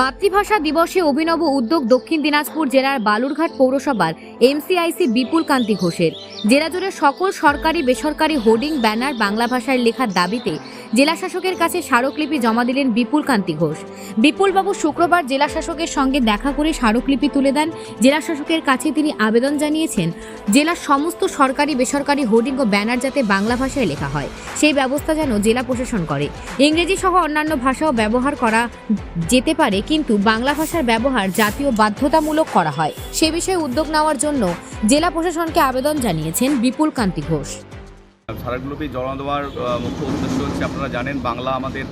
মাতৃভাষা দিবসে অভিনব উদ্যোগ দক্ষিণ দিনাজপুর জেলার বালুরঘাট পৌরসভার এমসিআইসি বিপুল কান্তি ঘোষের। জেলা জুড়ে সকল সরকারি বেসরকারি হোর্ডিং, ব্যানার, বাংলা ভাষায় লেখার দাবিতে জেলা শাসকের কাছে স্মারকলিপি জমা দিলেন বিপুল কান্তি ঘোষ। বিপুলবাবু শুক্রবার জেলা শাসকের সঙ্গে দেখা করে স্মারকলিপি তুলে দেন। জেলা শাসকের কাছে তিনি আবেদন জানিয়েছেন জেলার সমস্ত সরকারি বেসরকারি হোর্ডিং ও ব্যানার যাতে বাংলা ভাষায় লেখা হয়, সেই ব্যবস্থা যেন জেলা প্রশাসন করে। ইংরেজি সহ অন্যান্য ভাষাও ব্যবহার করা যেতে পারে কিন্তু বাংলা ভাষার ব্যবহার জাতীয় বাধ্যতামূলক করা হয়। সে বিষয়ে উদ্যোগ নেওয়ার জন্য জেলা প্রশাসনকে আবেদন জানিয়েছেন বিপুল কান্তি ঘোষ। সারাগুলোকে জড়া দেওয়ার মুখ্য উদ্দেশ্য হচ্ছে আপনারা জানেন বাংলা আমাদের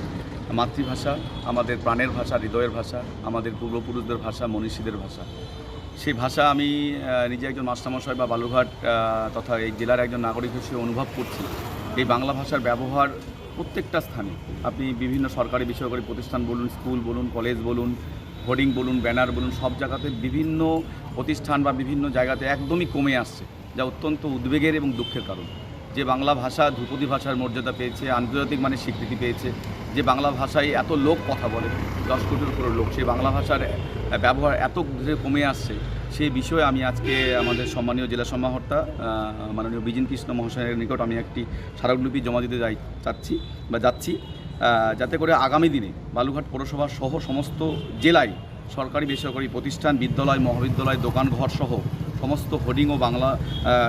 মাতৃভাষা, আমাদের প্রাণের ভাষা, হৃদয়ের ভাষা, আমাদের পূর্বপুরুষদের ভাষা, মনীষীদের ভাষা। সেই ভাষা আমি নিজে একজন মাস্টারমশাই বা বালুঘাট তথা এই জেলার একজন নাগরিক হিসেবে অনুভব করছি। এই বাংলা ভাষার ব্যবহার প্রত্যেকটা স্থানে। আপনি বিভিন্ন সরকারি, বেসরকারি প্রতিষ্ঠান বলুন, স্কুল বলুন, কলেজ বলুন, হোর্ডিং বলুন, ব্যানার বলুন, সব জায়গাতে বিভিন্ন প্রতিষ্ঠান বা বিভিন্ন জায়গাতে একদমই কমে আসছে, যা অত্যন্ত উদ্বেগের এবং দুঃখের কারণ। যে বাংলা ভাষা ধ্রুপদী ভাষার মর্যাদা পেয়েছে, আন্তর্জাতিক মানে স্বীকৃতি পেয়েছে, যে বাংলা ভাষায় এত লোক কথা বলে, দশ কোটির উপরে লোক, সেই বাংলা ভাষার ব্যবহার এত কমে আসছে সেই বিষয়ে আমি আজকে আমাদের সম্মানীয় জেলা সমাহর্তা মাননীয় বিজিন কৃষ্ণ মহাশয়ের নিকট আমি একটি স্মারকলিপি জমা দিতে যাই চাচ্ছি বা যাচ্ছি। যাতে করে আগামী দিনে বালুঘাট পৌরসভা সহ সমস্ত জেলায় সরকারি বেসরকারি প্রতিষ্ঠান বিদ্যালয় মহাবিদ্যালয় দোকানঘর সহ সমস্ত হোর্ডিং ও বাংলা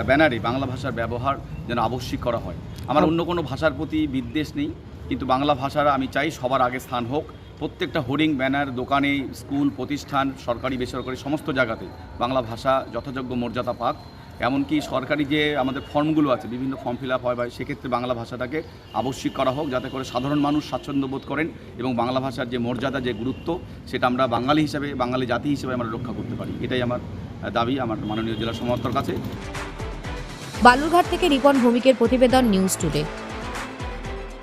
ব্যানারে বাংলা ভাষার ব্যবহার যেন আবশ্যিক করা হয়। আমার অন্য কোনো ভাষার প্রতি বিদ্বেষ নেই কিন্তু বাংলা ভাষার আমি চাই সবার আগে স্থান হোক। প্রত্যেকটা হোর্ডিং, ব্যানার, দোকানে, স্কুল, প্রতিষ্ঠান, সরকারি, বেসরকারি, সমস্ত জায়গাতে। বাংলা ভাষা যথাযোগ্য মর্যাদা পাক। এমনকি সরকারি যে আমাদের ফর্মগুলো আছে, বিভিন্ন ফর্ম ফিল আপ হয় বা সেক্ষেত্রে বাংলা ভাষাটাকে আবশ্যিক করা হোক, যাতে করে সাধারণ মানুষ স্বাচ্ছন্দ্য বোধ করেন এবং বাংলা ভাষার যে মর্যাদা, যে গুরুত্ব, সেটা আমরা বাঙালি হিসেবে, বাঙালি জাতি হিসেবে আমরা রক্ষা করতে পারি। এটাই আমার দাবি আমার মাননীয় জেলা সমাহর্তার কাছে। বালুরঘাট থেকে রিপন ভৌমিকের প্রতিবেদন নিউজ টুডে।